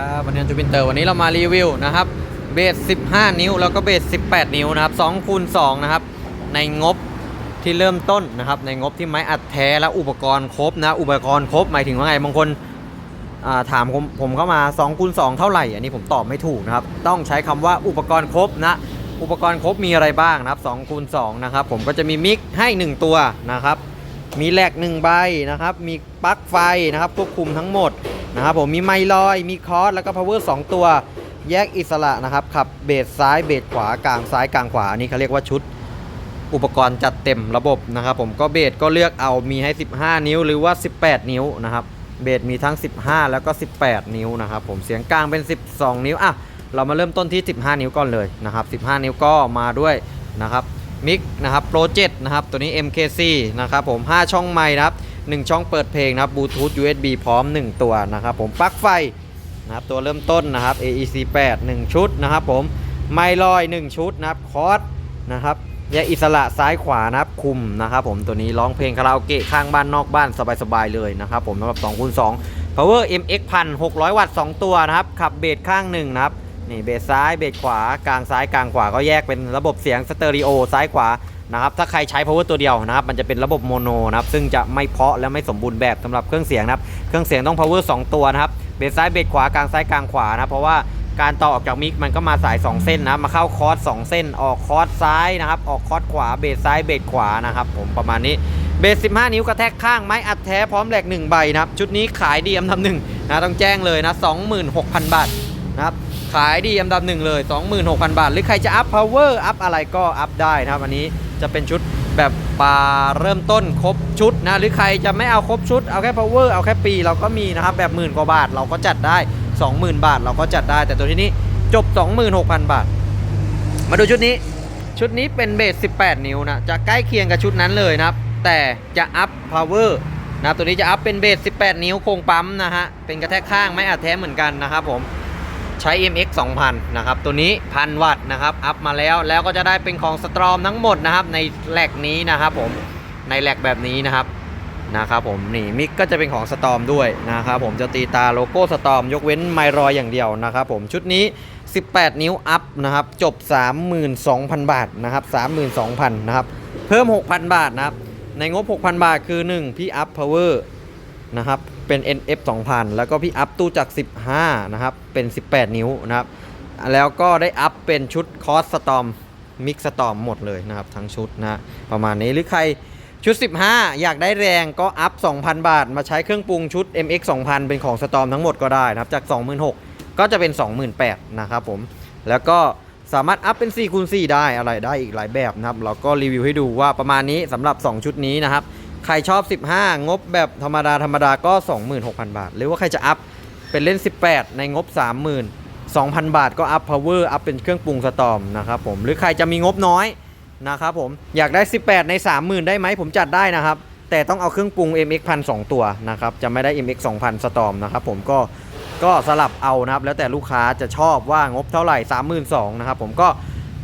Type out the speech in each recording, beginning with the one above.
ครับวันนี้จูบินเตอร์วันนี้เรามารีวิวนะครับเบส 15 นิ้วแล้วก็เบส 18 นิ้วนะครับ2คูณ2นะครับในงบที่เริ่มต้นนะครับในงบที่ไม้อัดแท้และอุปกรณ์ครบนะอุปกรณ์ครบหมายถึงว่าไงบางคนาถามผมผมเข้ามา2คูณ2เท่าไหร่ อันนี้ผมตอบไม่ถูกนะครับต้องใช้คำว่าอุปกรณ์ครบนะอุปกรณ์ครบมีอะไรบ้างนะครับ2คูณ2นะครับผมก็จะมีมิกให้ 1 ตัวนะครับมีแหลกหนึ่งใบนะครับมีปลั๊กไฟนะครับควบคุมทั้งหมด นะครับผมมีไมลอย มีคอร์สแล้วก็พาวเวอร์2ตัว แยกอิสระนะครับขับเบสซ้ายเบสขวากลางซ้ายกลางขวาอันนี้เขาเรียกว่าชุดอุปกรณ์จัดเต็มระบบนะครับผมก็เบสก็เลือกเอามีให้ 15 นิ้วหรือว่า 18 นิ้วนะครับเบสมีทั้ง 15 แล้วก็ 18 นิ้วนะครับผมเสียงกลางเป็น 12 นิ้วอะเรามาเริ่มต้นที่ 15 นิ้วก่อนเลยนะครับ 15 นิ้วก็มาด้วยนะครับมิกนะครับโปรเจนะครับตัวนี้ MKC นะครับผม 5 ช่องไม้นะครับ 1 ช่องเปิดเพลงนะครับบลูทูธ USB พร้อม 1 ตัวนะครับผมปลั๊กไฟนะครับตัวเริ่มต้นนะครับ AEC 8 1 ชุดนะครับผมไมลอย 1 ชุดนะครับคอร์สนะครับแยกอิสระซ้ายขวานะครับคุมนะครับผมตัวนี้ร้องเพลงคาราโอเกะข้างบ้านนอกบ้านสบายๆเลยนะครับผมสำหรับ2คูณ2 Power MX 1 600 วัตต์ 2 ตัวนะครับขับเบสข้างหนึ่งนะครับนี่เบสซ้ายเบสขวากลางซ้ายกลางขวาก็แยกเป็นระบบเสียงสเตอริโอซ้ายขวา นะครับถ้าใครใช้ power ตัวเดียวนะครับมันจะเป็นระบบโมโนนะครับซึ่งจะไม่เพาะและไม่สมบูรณ์แบบสำหรับเครื่องเสียงนะครับเครื่องเสียงต้อง power 2 ตัวนะครับเบสซ้ายเบสขวากลางซ้ายกลางขวานะเพราะว่าการต่อออกจากมิกมันก็มาสาย 2 เส้นนะ มาเข้าคอร์ส2เส้น ออกคอร์สซ้ายนะครับ ออกคอร์สขวา เบสซ้าย เบสขวานะครับ ผมประมาณนี้ เบส 15 นิ้วกระแทกข้าง ไม้อัดแท้พร้อมแหลก 1 ใบนะครับ ชุดนี้ขายดีอันดับหนึ่งนะ ต้องแจ้งเลยนะ 26,000 บาทนะครับ ขายดีอันดับหนึ่งเลย 26,000 บาท หรือใครจะอัพ power อัพอะไรก็อัพได้นะครับอันนี้ จะเป็นชุดแบบปลาเริ่มต้นครบชุดนะหรือใครจะไม่เอาครบชุดเอาแค่ power เอาแค่ปีเราก็มีนะครับแบบหมื่นกว่าบาทเราก็จัดได้ 20,000 บาทเราก็จัดได้ แต่ตัวที่นี้จบ 26,000 บาท มาดูชุดนี้ชุดนี้เป็นเบส 18 นิ้วนะจะใกล้เคียงกับชุดนั้นเลยนะครับ แต่จะอัพ power นะตัวนี้จะอัพเป็นเบส 18 นิ้วโครงปั๊มนะฮะเป็นกระแทกข้างไม่อัดแท้เหมือนกันนะครับผม ใช้ MX 2000 นะครับ ตัวนี้ 1,000 วัตต์นะครับ อัพมาแล้ว แล้วก็จะได้เป็นของสตรอมทั้งหมดนะครับ ในแหลกนี้นะครับผม ในแหลกแบบนี้นะครับ นะครับผม นี่มิกก็จะเป็นของสตอมด้วยนะครับผม จะตีตาโลโก้สตอมยกเว้นไมรอยอย่างเดียวนะครับผม ชุดนี้ 18 นิ้วอัพนะครับ จบ 32,000 บาทนะครับ 32,000 นะครับ เพิ่ม 6,000 บาทนะครับ ในงบ 6,000 บาทคือ 1 พี่อัพพาวเวอร์นะครับ เป็น NF 2000 แล้วก็พี่อัพตู้จาก 15 นะครับ เป็น 18 นิ้วนะครับ แล้วก็ได้อัพเป็นชุดคอสสตอมมิกสตอมหมดเลยนะครับ ทั้งชุดนะประมาณนี้หรือใครชุด 15 อยากได้แรงก็อัพ 2,000 บาท มาใช้เครื่องปรุงชุด MX 2000 เป็นของสตอมทั้งหมดก็ได้นะครับ จาก 26,000 ก็จะเป็น 28,000 นะครับผม แล้วก็สามารถอัพเป็น4คูณ4ได้อะไรได้อีกหลายแบบนะครับ เราก็รีวิวให้ดูว่าประมาณนี้สำหรับ 2 ชุดนี้นะครับ ใครชอบ 15 งบแบบธรรมดาธรรมดาก็ 26,000 บาท หรือว่าใครจะอัพเป็นเล่น 18 ในงบ 30,000 2,000 บาทก็อัพ power อัพเป็นเครื่องปรุงสตอมนะครับผมหรือใครจะมีงบน้อยนะครับผมอยากได้ 18 ใน 30,000 ได้ไหมผมจัดได้นะครับ แต่ต้องเอาเครื่องปรุง MX 1 0 0ตัวนะครับจะไม่ได้ MX 2,000 สตอมนะครับผมก็ก็สลับเอานะครับ แล้วแต่ลูกค้าจะชอบว่างบเท่าไหร่ 32,000นะครับผมก็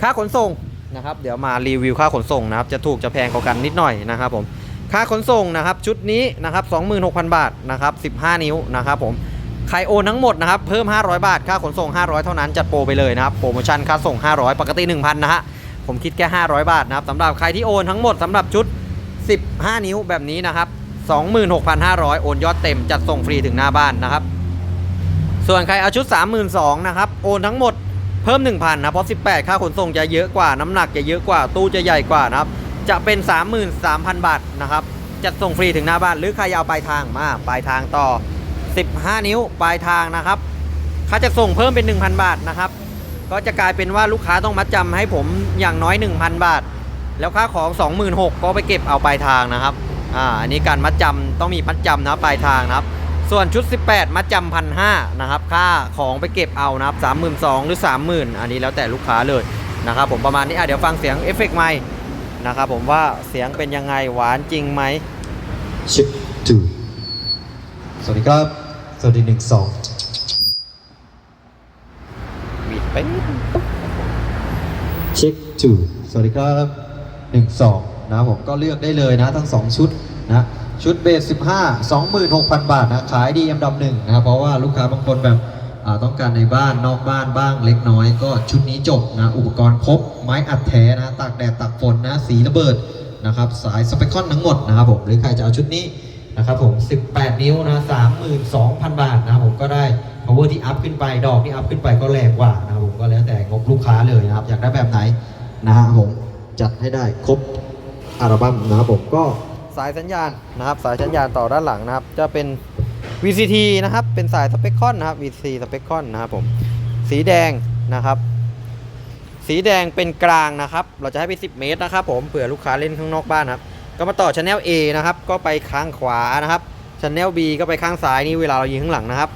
ค่าขนส่งนะครับ เดี๋ยวมารีวิวค่าขนส่งนะครับ จะถูกจะแพงกว่ากันนิดหน่อยนะครับผม ค่าขนส่งนะครับชุดนี้นะครับ26,000 บาทนะครับ15 นิ้วนะครับผมใครโอนทั้งหมดนะครับเพิ่ม 500 บาท ค่าขนส่ง 500 เท่านั้นจัดโปรไปเลยนะครับโปรโมชั่นค่าส่ง 500 ปกติ 1,000 นะฮะผมคิดแค่ 500 บาทนะครับสำหรับใครที่โอนทั้งหมดสำหรับชุด 15 นิ้วแบบนี้นะครับ26,500 โอนยอดเต็มจัดส่งฟรีถึงหน้าบ้านนะครับ ส่วนใครเอาชุด 32,000นะครับโอนทั้งหมดเพิ่ม 1,000นะเพราะ 18 ค่าขนส่งจะเยอะกว่าน้ำหนักจะเยอะกว่าตู้จะใหญ่กว่านะครับ จะเป็น 33,000 บาทนะครับ จัดส่งฟรีถึงหน้าบ้านหรือใครเอาปลายทางมาปลายทางต่อ 15 นิ้วปลายทางนะครับค่าจะส่งเพิ่มเป็น 1,000 บาทนะครับ ก็จะกลายเป็นว่าลูกค้าต้องมัดจำให้ผมอย่างน้อย 1,000 บาท แล้วค่าของ 26,000ก็ไปเก็บเอาปลายทางนะครับอ่าอันนี้การมัดจำต้องมีมัดจำนะปลายทางนะครับ ส่วนชุด 18 มัดจำพันห้านะครับ ค่าของไปเก็บเอานะครับ32,000หรือ30,000อันนี้แล้วแต่ลูกค้าเลยนะครับผมประมาณนี้อะเดี๋ยวฟังเสียงเอฟเฟกต์ใหม่ นะครับผมว่าเสียงเป็นยังไงหวานจริงไหมเช็คทูสวัสดีครับ สวัสดีหนึ่งสองบิดไปเช็คทูสวัสดีครับหนึ่งสองนะครับผมก็เลือกได้เลยนะทั้ง2ชุดนะชุดเบส 15 26,000 บาทนะขายดีอันดับหนึ่งนะครับเพราะว่าลูกค้าบางคนแบบอ่า ต้องการในบ้านนอกบ้านบ้างเล็กน้อย ก็ชุดนี้จบนะอุปกรณ์ครบไม้อัดแท้นะตากแดดตากฝนนะสีระเบิดนะครับสายสเปคคอนทั้งหมดนะครับผมหรือใครจะเอาชุดนี้นะครับผม 18 นิ้วนะ 32,000 บาทนะครับผมก็ได้ power ที่อัพขึ้นไป ดอกที่อัพขึ้นไปก็แรงกว่านะครับผมก็แล้วแต่งบลูกค้าเลยนะครับ อยากได้แบบไหนนะฮะผมจัดให้ได้ครบอัลบั้มนะครับผมก็สายสัญญาณนะครับ สายสัญญาณต่อด้านหลังนะครับ จะเป็น VCT นะครับ เป็นสายสเปคคอนนะครับ VCT สเปคคอนนะครับผม สีแดงนะครับ สีแดงเป็นกลางนะครับ เราจะให้ไป 10 เมตรนะครับผม เผื่อลูกค้าเล่นข้างนอกบ้านครับ ก็มาต่อ Channel A นะครับ ก็ไปข้างขวานะครับ Channel B ก็ไปข้างซ้ายนี่เวลาเรายิงข้างหลังนะครับ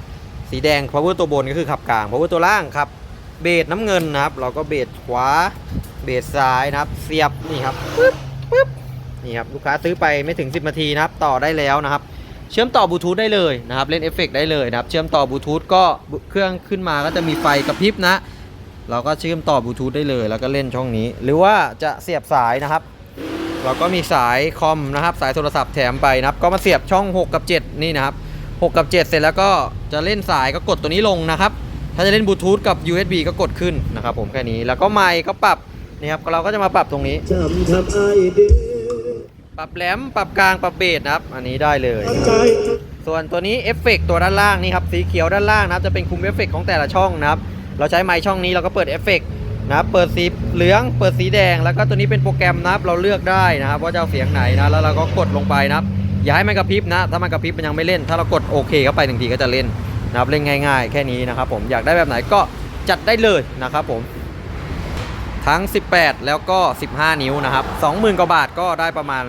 สีแดง power ตัวบนก็คือขับกลาง power ตัวล่างครับ เบสน้ำเงินนะครับ เราก็เบสขวา เบสซ้ายนะครับ เสียบนี่ครับปึ๊บปึ๊บนี่ครับ ลูกค้าซื้อไปไม่ถึง 10 นาทีนะครับ ต่อได้แล้วนะครับ เชื่อมต่อบลูทูธได้เลยนะครับเล่นเอฟเฟกต์ได้เลยนะครับเชื่อมต่อบลูทูธก็เครื่องขึ้นมาก็จะมีไฟกระพริบนะ เราก็เชื่อมต่อบลูทูธได้เลย แล้วก็เล่นช่องนี้ หรือว่าจะเสียบสายนะครับเราก็มีสายคอมนะครับสายโทรศัพท์แถมไปนะครับ ก็มาเสียบช่อง 6 กับ 7 นี่นะครับ 6 กับ 7 เสร็จแล้วก็จะเล่นสายก็กดตัวนี้ลงนะครับ ถ้าจะเล่นบลูทูธกับ USB ก็กดขึ้นนะครับผมแค่นี้แล้วก็ไมค์ก็ปรับนี่ครับเราก็จะมาปรับตรงนี้ ปรับแหลมปรับกลางปรับเบสนะครับ อันนี้ได้เลยใจส่วนตัวนี้เอฟเฟกต์ตัวด้านล่างนี่ครับสีเขียวด้านล่างนะครับจะเป็นคุมเอฟเฟกต์ของแต่ละช่องนะครับเราใช้ไมค์ช่องนี้เราก็เปิดเอฟเฟกต์นะครับเปิดสีเหลือง เปิดสีแดง แล้วก็ตัวนี้เป็นโปรแกรมนะครับเราเลือกได้นะครับว่าจะเอาเสียงไหนนะแล้วเราก็กดลงไปนะครับอย่าให้มันกระพริบนะ ถ้ามันกระพริบมันยังไม่เล่น ถ้าเรากดโอเคเข้าไปหนึ่งทีก็จะเล่นนะครับเล่นง่าย ๆ แค่นี้นะครับผมอยากได้แบบไหนก็จัดได้เลยนะครับผม ทั้ง 18 แล้วก็ 15 นิ้วนะครับ 20,000 กว่าบาทก็ได้ประมาณ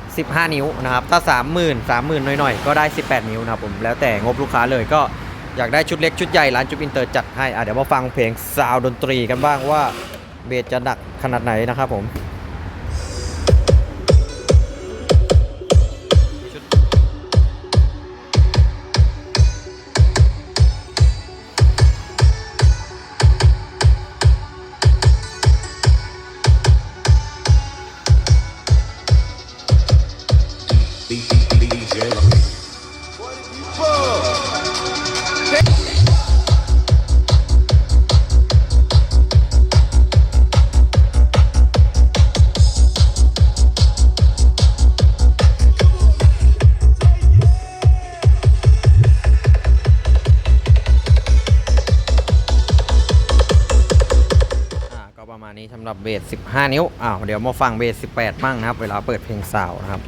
15 นิ้วนะครับ ถ้า 30,000 30,000 หน่อยๆ ก็ได้ 18 นิ้วนะครับผม แล้วแต่งบลูกค้าเลยก็อยากได้ชุดเล็กชุดใหญ่ ร้านจุบอินเตอร์จัดให้ อะเดี๋ยวมาฟังเพลงซาวด์ดนตรีกันบ้างว่าเบสจะหนักขนาดไหนนะครับผม นี้สำหรับเบส 15 นิ้ว อ้าว เดี๋ยวมาฟังเบส 18 บ้างนะครับ เวลาเปิดเพลงสาวนะครับ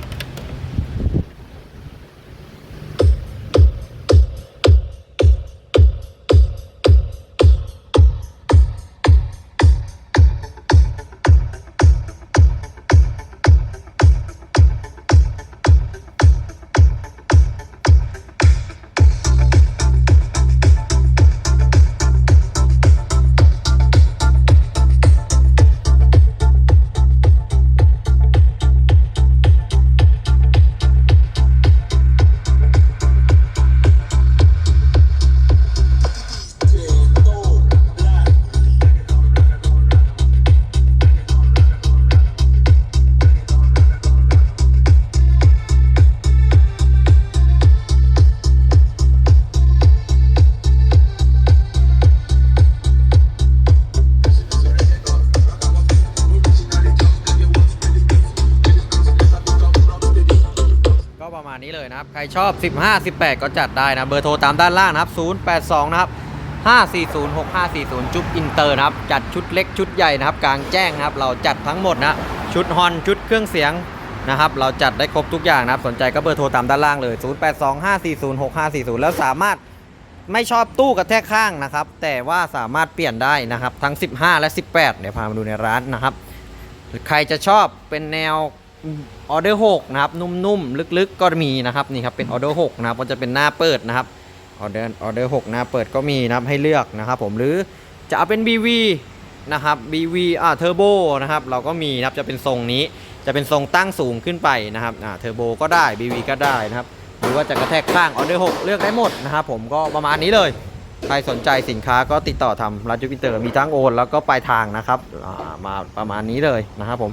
นี้เลยนะครับ ใครชอบ 15 18 ก็จัดได้นะ เบอร์โทรตามด้านล่างนะครับ 082 นะครับ 540 6540 จุ๊บอินเตอร์นะครับ จัดชุดเล็กชุดใหญ่นะครับ กลางแจ้งนะครับ เราจัดทั้งหมดนะ ชุดฮอนชุดเครื่องเสียงนะครับ เราจัดได้ครบทุกอย่างนะครับ สนใจก็เบอร์โทรตามด้านล่างเลย 082 540 6540 แล้วสามารถไม่ชอบตู้กระแทกข้างนะครับ แต่ว่าสามารถเปลี่ยนได้นะครับ ทั้ง 15 และ 18 เดี๋ยวพามาดูในร้านนะครับ ใครจะชอบเป็นแนว ออเดอร์6นะครับนุ่มๆลึกๆก็มีนะครับนี่ครับเป็นออเดอร์6นะครับก็จะเป็นหน้าเปิดนะครับออเดอร์ออเดอร์6หน้าเปิดก็มีนะครับให้เลือกนะครับผมหรือจะเอาเป็น BV นะครับ BV อ่าเทอร์โบนะครับเราก็มีนะครับจะเป็นทรงนี้จะเป็นทรงตั้งสูงขึ้นไปนะครับอ่าเทอร์โบก็ได้ BV ก็ได้นะครับหรือว่าจะกระแทกข้างออเดอร์6เลือกได้หมดนะครับผมก็ประมาณนี้เลยใครสนใจสินค้าก็ติดต่อทำร้านจูปิเตอร์มีทั้งโอนแล้วก็ปลายทางนะครับอ่ามาประมาณนี้เลยนะครับผม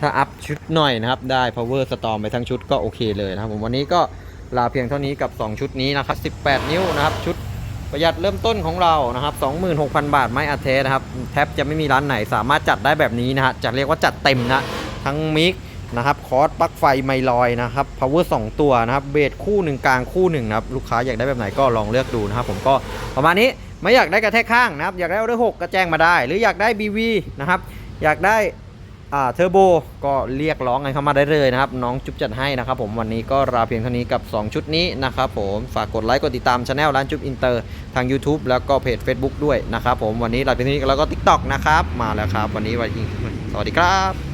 ถ้าอัพชุดหน่อยนะครับ ได้ power storm ไปทั้งชุดก็โอเคเลยนะครับผมวันนี้ก็ลาเพียงเท่านี้กับ 2 ชุดนี้นะครับ 18 นิ้วนะครับชุดประหยัดเริ่มต้นของเรานะครับ 26,000 บาทไม้อาเทสนะครับแทบจะไม่มีร้านไหนสามารถจัดได้แบบนี้นะฮะจะเรียกว่าจัดเต็มนะทั้งมิกนะครับคอร์สปลั๊กไฟไมลอยนะครับ power 2ตัวนะครับเบสคู่หนึ่งกลางคู่หนึ่งนะครับลูกค้าอยากได้แบบไหนก็ลองเลือกดูนะครับผมก็ประมาณนี้ไม่อยากได้กระแทกข้างนะครับอยากได้เอาด้วย6ก็แจ้งมาได้ หรืออยากได้ BV นะครับอยากได้ อ่าเทอร์โบก็เรียกร้องกันเข้ามาได้เลยนะครับ น้องจุ๊บจัดให้นะครับผมวันนี้ก็ราเพียงเท่านี้กับ 2 ชุดนี้นะครับผมฝากกดไลค์กดติดตามช anel ร้านจุ๊บอินเตอร์ทาง YouTube แล้วก็เพจ Facebook ด้วยนะครับผมวันนี้ราเพียงเท่านี้แล้วก็ TikTok นะครับมาแล้วครับ วันนี้วันนี้สวัสดีครับ